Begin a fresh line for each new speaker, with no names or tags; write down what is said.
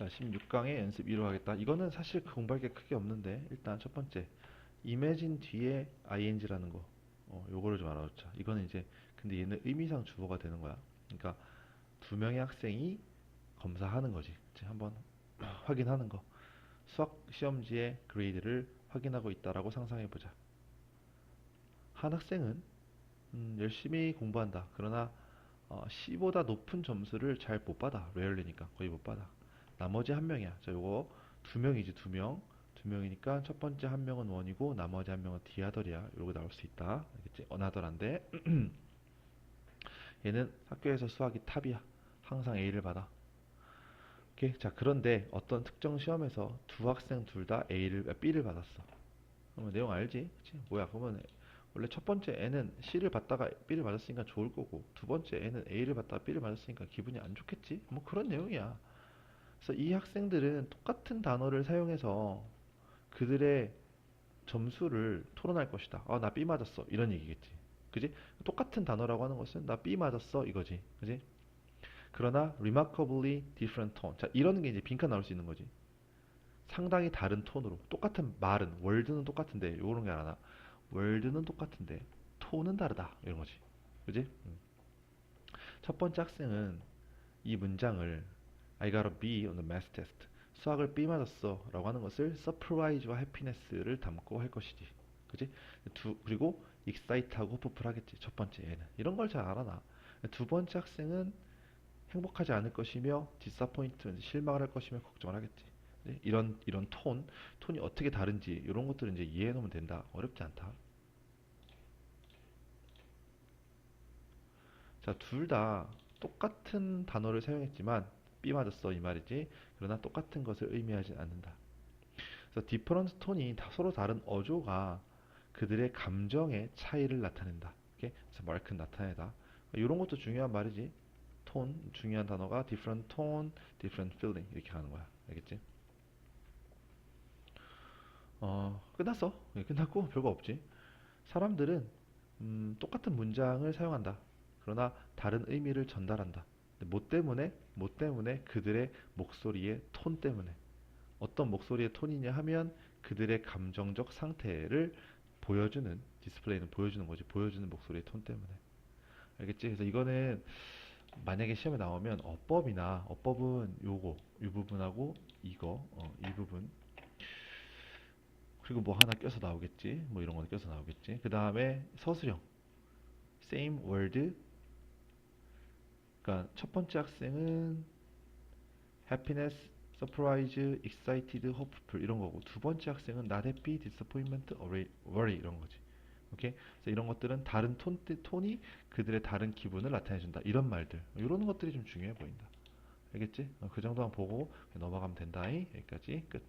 자, 16강의 연습 2로 하겠다. 이거는 사실 공부할 게 크게 없는데 일단 첫 번째 imagine 뒤에 ing라는 거 어, 요거를 좀 알아두자. 이거는 이제 근데 얘는 의미상 주어가 되는 거야. 그러니까 두 명의 학생이 검사하는 거지. 이제 한번 확인하는 거. 수학 시험지의 그레이드를 확인하고 있다라고 상상해 보자. 한 학생은 음, 열심히 공부한다. 그러나 어, C보다 높은 점수를 잘 못 받아. 레얼리니까 거의 못 받아. 나머지 한 명이야. 자, 요거 두 명이지, 두 명. 두 명이니까 첫 번째 한 명은 원이고 나머지 한 명은 디아더리야. 요거 나올 수 있다. 알겠지? 어나더란데. 얘는 학교에서 수학이 탑이야. 항상 A를 받아. 오케이. 자, 그런데 어떤 특정 시험에서 두 학생 둘 다 A를, 아, B를 받았어. 그러면 내용 알지? 그치? 뭐야? 그러면 원래 첫 번째 N은 C를 받다가 B를 맞았으니까 좋을 거고 두 번째 N은 A를 받다가 B를 맞았으니까 기분이 안 좋겠지? 뭐 그런 내용이야. 그래서 이 학생들은 똑같은 단어를 사용해서 그들의 점수를 토론할 것이다. 아, 나 B 맞았어. 이런 얘기겠지. 그지? 똑같은 단어라고 하는 것은 나 B 맞았어. 이거지. 그지? 그러나 remarkably different tone. 자, 이런 게 이제 빈칸 나올 수 있는 거지. 상당히 다른 톤으로 똑같은 말은 월드는 똑같은데 요런 게 하나. 월드는 똑같은데 톤은 다르다. 이런 거지. 그지? 음. 첫 번째 학생은 이 문장을 I got a B on the math test. 수학을 B 맞았어 라고 하는 것을 surprise와 happiness를 담고 할 것이지. 그지? 두, 그리고 excite하고 hopeful 하겠지. 첫 번째 얘는. 이런 걸 잘 알아놔. 두 번째 학생은 행복하지 않을 것이며 disappointment, 실망을 할 것이며 걱정을 하겠지. 네? 이런 이런 톤, 톤이 어떻게 다른지 이런 것들을 이제 이해해 놓으면 된다. 어렵지 않다. 자, 둘 다 똑같은 단어를 사용했지만 B 맞았어 이 말이지. 그러나 똑같은 것을 의미하지 않는다. 그래서 디퍼런스 톤이 다 서로 다른 어조가 그들의 감정의 차이를 나타낸다. 오케이? 그래서 마크는 나타내다. 이런 것도 중요한 말이지. 톤 중요한 단어가 different tone, different feeling 이렇게 가는 거야. 알겠지? 어, 끝났어. 예, 끝났고 별거 없지. 사람들은 음, 똑같은 문장을 사용한다. 그러나 다른 의미를 전달한다. 뭐 때문에? 뭐 때문에? 그들의 목소리의 톤 때문에. 어떤 목소리의 톤이냐 하면 그들의 감정적 상태를 보여주는 디스플레이는 보여주는 거지. 보여주는 목소리의 톤 때문에. 알겠지? 그래서 이거는 만약에 시험에 나오면 어법이나 어법은 요거 이 부분하고 이거 어, 이 부분 그리고 뭐 하나 껴서 나오겠지 뭐 이런 거 껴서 나오겠지 그 다음에 서술형 same word 그러니까 첫 번째 학생은 happiness, surprise, excited, hopeful 이런 거고 두 번째 학생은 not happy, disappointment, worry 이런 거지 오케이? 그래서 이런 것들은 다른 톤, 톤이 그들의 다른 기분을 나타내준다. 이런 말들. 이런 것들이 좀 중요해 보인다. 알겠지? 어, 그 정도만 보고 넘어가면 된다. 여기까지 끝.